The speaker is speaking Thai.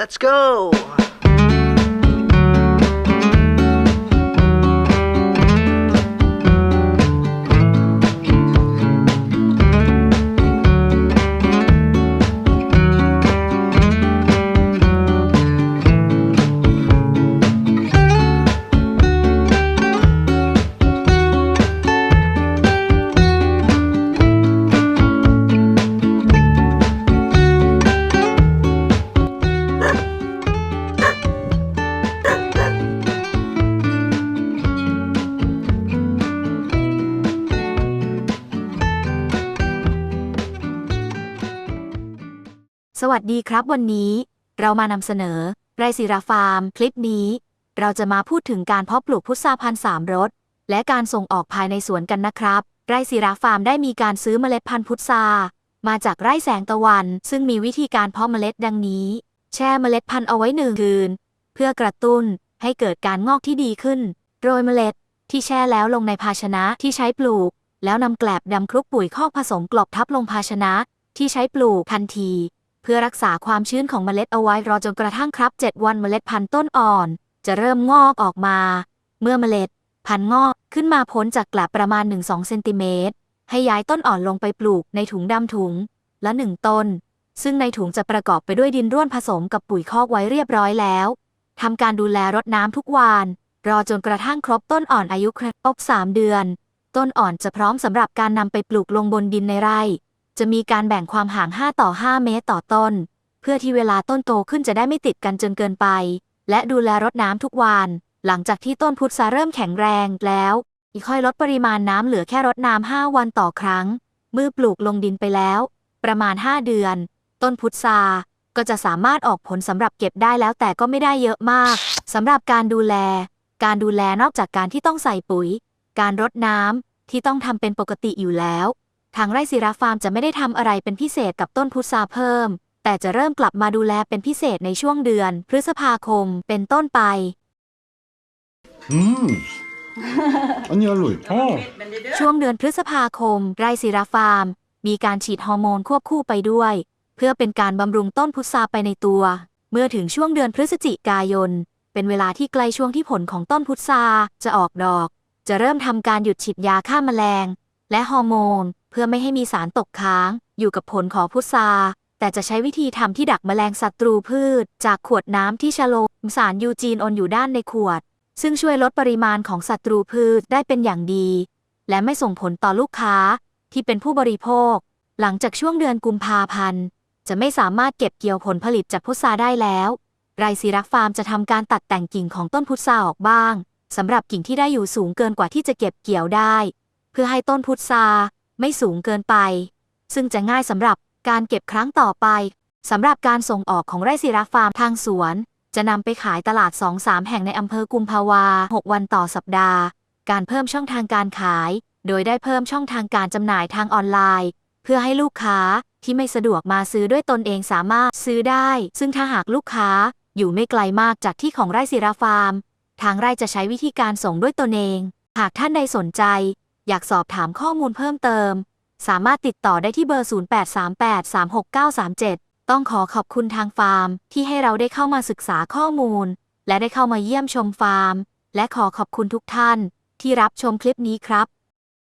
Let's go! สวัสดีครับวันนี้ เรามานำเสนอ ไรศิราฟาร์ม คลิปนี้ เราจะมาพูดถึงการเพาะปลูกพุทราพันธุ์สามรสและการส่งออกภายในสวนกันนะครับ ไรศิราฟาร์มได้มีการซื้อเมล็ดพันธุ์พุทรามาจากไร่แสงตะวัน ซึ่งมีวิธีการเพาะเมล็ดดังนี้ แช่เมล็ดพันธุ์เอาไว้หนึ่งคืน เพื่อกระตุ้นให้เกิดการงอกที่ดีขึ้น โรยเมล็ดที่แช่แล้วลงในภาชนะที่ใช้ปลูก แล้วนำแกลบดำคลุกปุ๋ยคอกผสมกลบทับลงภาชนะที่ใช้ปลูกทันที เพื่อรักษาความชื้นของเมล็ดเอาไว้รอจนกระทั่งครับ 7 วันเมล็ดพันธุ์ต้นอ่อน จะเริ่มงอกออกมา เมื่อเมล็ด พันธุ์งอกขึ้นมาพ้นจากกลับประมาณ 1-2เซนติเมตรให้ย้ายต้นอ่อนลงไปปลูกในถุงดำถุง ละหนึ่งต้น ซึ่งในถุงจะประกอบไปด้วยดินร่วนผสมกับปุ๋ยคอกไว้เรียบร้อยแล้วทำการดูแลรดน้ำทุกวันรอจนกระทั่งครบต้นอ่อนอายุครบ3เดือน ต้นอ่อนจะพร้อมสำหรับการนำไปปลูกลงบนดินในไร่ จะมีการแบ่งความห่าง 5 ต่อ 5 เมตรต่อต้น เพื่อที่เวลาต้นโตขึ้นจะได้ไม่ติดกันจนเกินไป และดูแลรดน้ำทุกวัน หลังจากที่ต้นพุทราเริ่มแข็งแรงแล้ว อีกค่อยลดปริมาณน้ำเหลือแค่รดน้ำ5วันต่อครั้ง เมื่อปลูกลงดินไปแล้ว ประมาณ 5 เดือน ต้นพุทราก็จะสามารถออกผลสำหรับเก็บได้แล้วแต่ก็ไม่ได้เยอะมากสำหรับการดูแล การดูแลนอกจากการที่ต้องใส่ปุ๋ย การรดน้ำที่ต้องทำเป็นปกติอยู่แล้ว ทางไร่ศิราฟาร์มจะไม่ได้ทำอะไรเป็นพิเศษกับต้นพุทราเพิ่ม แต่จะเริ่มกลับมาดูแลเป็นพิเศษในช่วงเดือน พฤษภาคมเป็นต้นไป อืม อันนี้อร่อยช่วงเดือนพฤษภาคม ไร่ศิราฟาร์ม มีการฉีดฮอร์โมนควบคู่ไปด้วย เพื่อเป็นการบำรุงต้นพุทราไปในตัว เมื่อถึงช่วงเดือนพฤศจิกายน เป็นเวลาที่ใกล้ช่วงที่ผลของต้นพุทราจะออกดอก จะเริ่มทำการหยุดฉีดยาฆ่าแมลง และฮอร์โมน เพื่อไม่ให้มีสารตกค้าง อยู่กับผลของพุทราแต่จะใช้วิธีทำที่ดักแมลงศัตรูพืช จากขวดน้ำที่ชะโลมสารยูจีนอนอยู่ด้านในขวด ซึ่งช่วยลดปริมาณของศัตรูพืชได้เป็นอย่างดี และไม่ส่งผลต่อลูกค้าที่เป็นผู้บริโภค หลังจากช่วงเดือนกุมภาพันธ์ จะไม่สามารถเก็บเกี่ยวผลผลิตจากพุทราได้แล้ว ไรซีรักฟาร์มจะทำการตัดแต่งกิ่งของต้นพุทราออกบ้างสำหรับกิ่งที่ได้อยู่สูงเกินกว่าที่จะเก็บเกี่ยวได้ เพื่อให้ต้นพุทรา ไม่สูงเกินไป ซึ่งจะง่ายสำหรับการเก็บครั้งต่อไปสำหรับการส่งออกของไร่ศิราฟาร์มทางสวน จะนำไปขายตลาด 2-3 แห่งในอำเภอกุมภาวา 6 วันต่อสัปดาห์ การเพิ่มช่องทางการขาย โดยได้เพิ่มช่องทางการจำหน่ายทางออนไลน์ เพื่อให้ลูกค้าที่ไม่สะดวกมาซื้อด้วยตนเองสามารถซื้อได้ ซึ่งถ้าหากลูกค้าอยู่ไม่ไกลมากจากที่ของไร่ศิราฟาร์ม ทางไร่จะใช้วิธีการส่งด้วยตนเอง หากท่านใดสนใจ อยากสอบถามข้อมูลเพิ่มเติม สามารถติดต่อได้ที่เบอร์ 0838369937 ต้องขอขอบคุณทางฟาร์ม ที่ให้เราได้เข้ามาศึกษาข้อมูล และได้เข้ามาเยี่ยมชมฟาร์ม และขอขอบคุณทุกท่าน ที่รับชมคลิปนี้ครับ